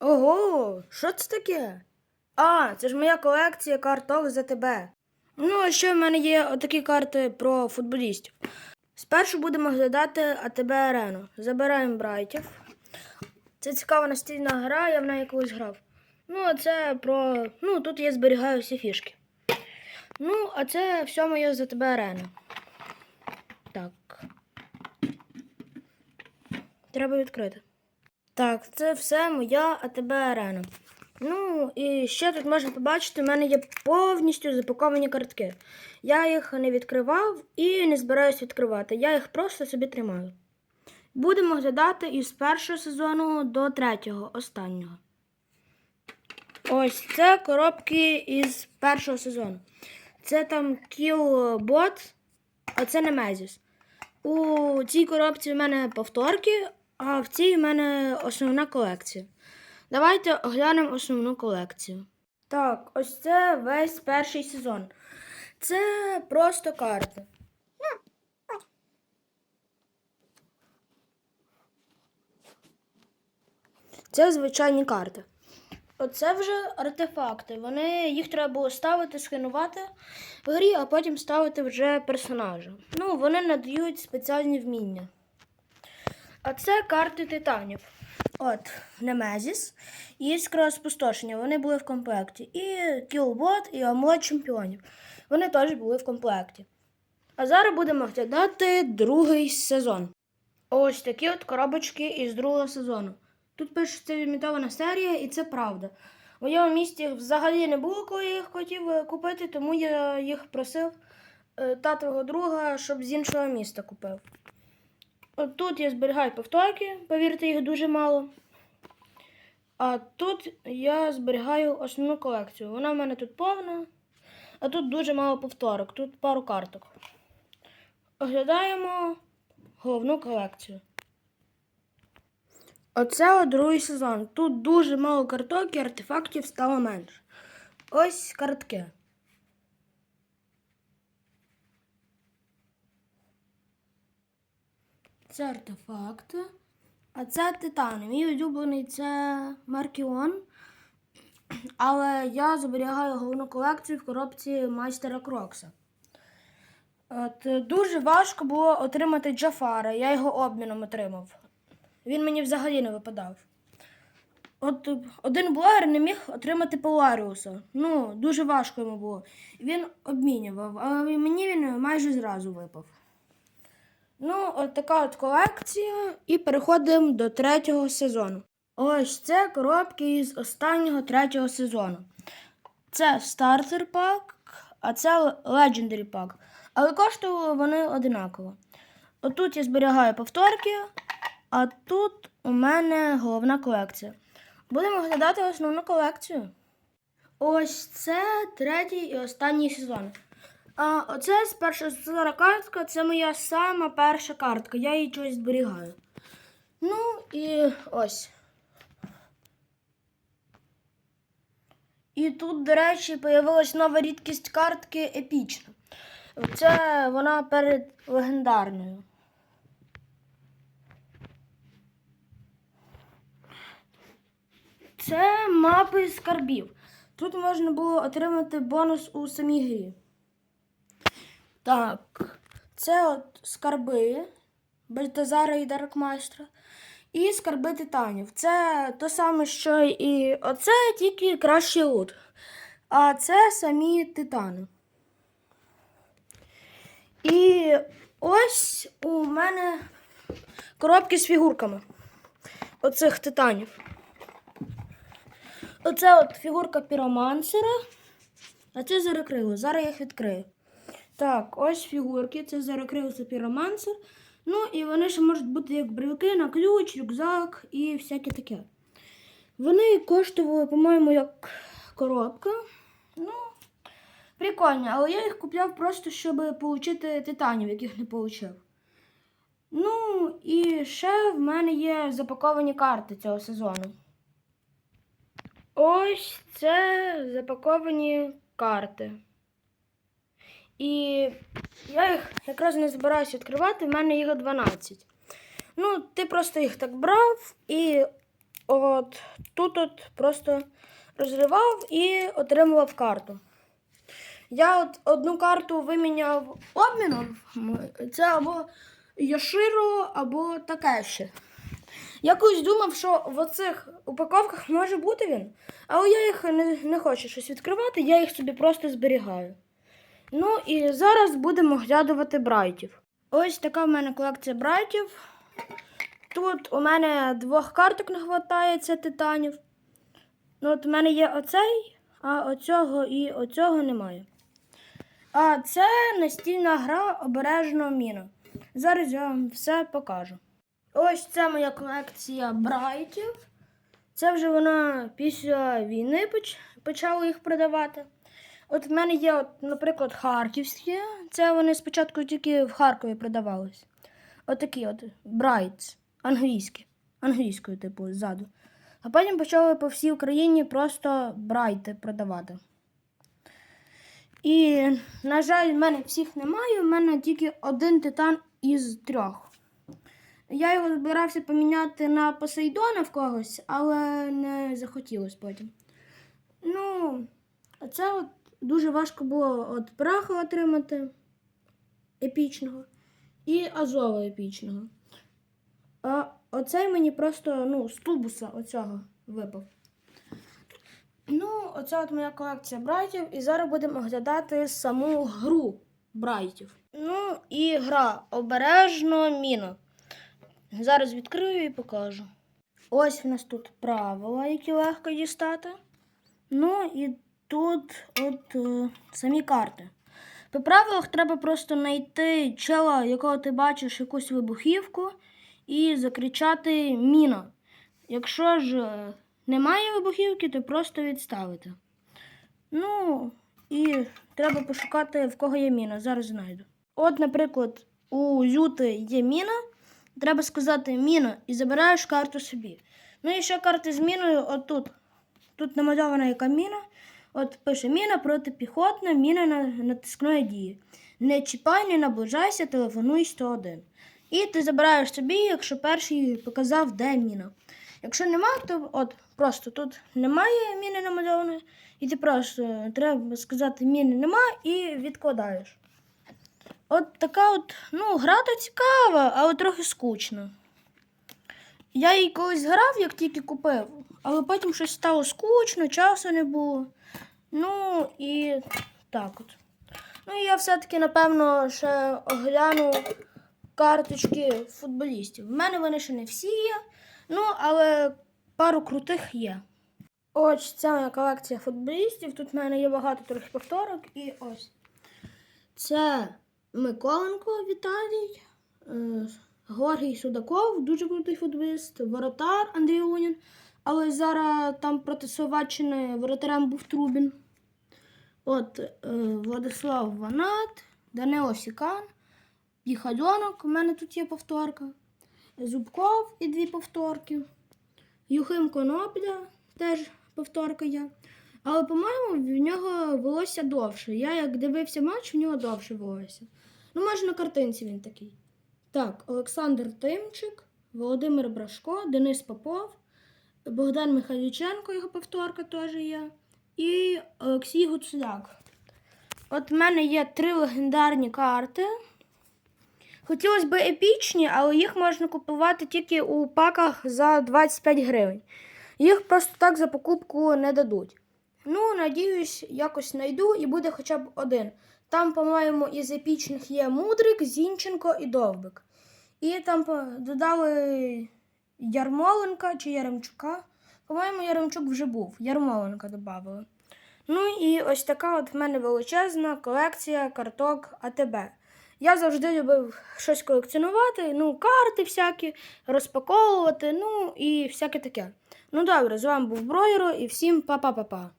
Ого, що це таке? А, це ж моя колекція карток за тебе. Ну, а ще в мене є отакі карти про футболістів. Спершу будемо глядати АТБ Арену. Забираємо брайтів. Це цікава настільна гра, я в неї колись грав. Ну, а це про. Ну, тут я зберігаю всі фішки. Ну, а це все моє за тебе арена. Так. Треба відкрити. Так, це все моя АТБ арена. Ну, і ще тут можна побачити, в мене є повністю запаковані картки. Я їх не відкривав і не збираюсь відкривати. Я їх просто собі тримаю. Будемо глядати із першого сезону до третього, останнього. Ось це коробки із першого сезону. Це там Killbot, а це Немезіс. У цій коробці в мене повторки, а в цій в мене основна колекція. Давайте оглянемо основну колекцію. Так, ось це весь перший сезон. Це просто карти. Це звичайні карти. Оце вже артефакти. Вони їх треба було ставити, сканувати в грі, а потім ставити вже персонажа. Ну, вони надають спеціальні вміння. А це карти титанів. От, Немезіс і Іскра спустошення. Вони були в комплекті. І Кілбот, і Омлет чемпіонів. Вони теж були в комплекті. А зараз будемо глядати другий сезон. Ось такі от коробочки із другого сезону. Тут пише, це лімітована серія, і це правда. В моєму місті взагалі не було, коли я їх хотів е, купити, тому я їх просив е, татового друга, щоб з іншого міста купив. От тут я зберігаю повторки, повірте, їх дуже мало. А тут я зберігаю основну колекцію. Вона в мене тут повна, а тут дуже мало повторок, тут пару карток. Оглядаємо головну колекцію. Оце от другий сезон. Тут дуже мало карток і артефактів стало менше. Ось картки. Це артефакти. А це титани. Мій улюблений це Маркіон. Але я зберігаю головну колекцію в коробці майстера Крокса. От, дуже важко було отримати Джафара. Я його обміном отримав. Він мені взагалі не випадав. От один блогер не міг отримати Поларіуса. Ну, дуже важко йому було. Він обмінював, але мені він майже зразу випав. Ну, от така от колекція. І переходимо до третього сезону. Ось це коробки із останнього третього сезону. Це стартер пак, а це Legendary пак. Але коштували вони одинаково. Отут я зберігаю повторки, а тут у мене головна колекція. Будемо глядати основну колекцію. Ось це третій і останній сезон. А оце з першого сезону картка, це моя сама перша картка. Я її чогось зберігаю. Ну і ось. І тут, до речі, появилась нова рідкість картки епічна. Це вона перед легендарною. Це мапи скарбів. Тут можна було отримати бонус у самій грі. Так, це от скарби Бальтазара і Даркмайстра. І скарби титанів. Це те саме, що і оце, тільки кращий лут. А це самі титани. І ось у мене коробки з фігурками оцих титанів. Оце от фігурка піромансера, а це зарекрило. Зараз я їх відкрию. Так, ось фігурки. Це зарекрило, це піромансер. Ну і вони ще можуть бути як брелки на ключ, рюкзак і всяке таке. Вони коштували, по-моєму, як коробка. Ну, прикольно, але я їх купляв просто, щоб отримати титанів, яких не отримав. Ну, і ще в мене є запаковані карти цього сезону. Ось це запаковані карти. І я їх якраз не збираюся відкривати, в мене їх 12. Ну, ти просто їх так брав і от тут от просто розривав і отримував карту. Я от одну карту виміняв обміном. Це або Йоширо, або Такеші. Я колись думав, що в оцих упаковках може бути він, але я їх не, не хочу щось відкривати, я їх собі просто зберігаю. Ну і зараз будемо оглядувати брайтів. Ось така в мене колекція брайтів. Тут у мене двох карток не вистачає, це титанів. Ну, от у мене є оцей, а оцього і оцього немає. А це настільна гра обережно міна. Зараз я вам все покажу. Ось це моя колекція брайтів. Це вже вона після війни поч- почала їх продавати. От в мене є, от, наприклад, харківські. Це вони спочатку тільки в Харкові продавались. Отакі от брайтс, англійські. Англійською, типу, ззаду. А потім почали по всій Україні просто брайти продавати. І, на жаль, в мене всіх немає, в мене тільки один титан із трьох. Я його збирався поміняти на Посейдона в когось, але не захотілося потім. Ну, це от дуже важко було от праха отримати епічного і Азова епічного. А оцей мені просто ну, з тубуса оцього випав. Ну, оце от моя колекція брайтів, і зараз будемо оглядати саму гру брайтів. Ну, і гра обережно міна. Зараз відкрию і покажу. Ось у нас тут правила, які легко дістати. Ну і тут от е, самі карти. По правилах треба просто знайти чела, якого ти бачиш якусь вибухівку, і закричати міна. Якщо ж е, немає вибухівки, то просто відставити. Ну, і треба пошукати, в кого є міна. Зараз знайду. От, наприклад, у Зюти є міна. Треба сказати міна і забираєш карту собі. Ну і ще карти з міною отут. Тут намальована яка міна. От пише міна протипіхотна, міна на натискної дії. Не чіпай, не наближайся, телефонуй 101. І ти забираєш собі, якщо перший показав, де міна. Якщо нема, то от просто тут немає міни намальованої, і ти просто треба сказати міни нема і відкладаєш. От така от, ну, гра то цікава, але трохи скучна. Я її колись грав, як тільки купив, але потім щось стало скучно, часу не було. Ну і так от. Ну і я все-таки, напевно, ще огляну карточки футболістів. В мене вони ще не всі є, ну, але пару крутих є. Ось ця моя колекція футболістів. Тут в мене є багато трохи повторок. І ось. Це Миколенко Віталій, е, Георгій Судаков, дуже крутий футболіст, воротар Андрій Лунін. Але зараз там проти Словаччини воротарем був Трубін. От е, Владислав Ванат, Данило Сікан, Піхальонок, у мене тут є повторка. Зубков і дві повторки. Юхим Конопля теж повторка є. Але, по-моєму, в нього волосся довше. Я як дивився матч, в нього довше волосся. Ну, може, на картинці він такий. Так, Олександр Тимчик, Володимир Брашко, Денис Попов, Богдан Михайліченко, його повторка теж є. І Олексій Гуцуляк. От в мене є три легендарні карти. Хотілося б епічні, але їх можна купувати тільки у паках за 25 гривень. Їх просто так за покупку не дадуть. Ну, надіюсь, якось знайду і буде хоча б один. Там, по-моєму, із епічних є Мудрик, Зінченко і Довбик. І там додали Ярмоленка чи Яремчука. По-моєму, Яремчук вже був. Ярмоленка додали. Ну і ось така от в мене величезна колекція карток АТБ. Я завжди любив щось колекціонувати, ну, карти всякі, розпаковувати, ну і всяке таке. Ну добре, з вами був Броєро і всім па-па-па-па.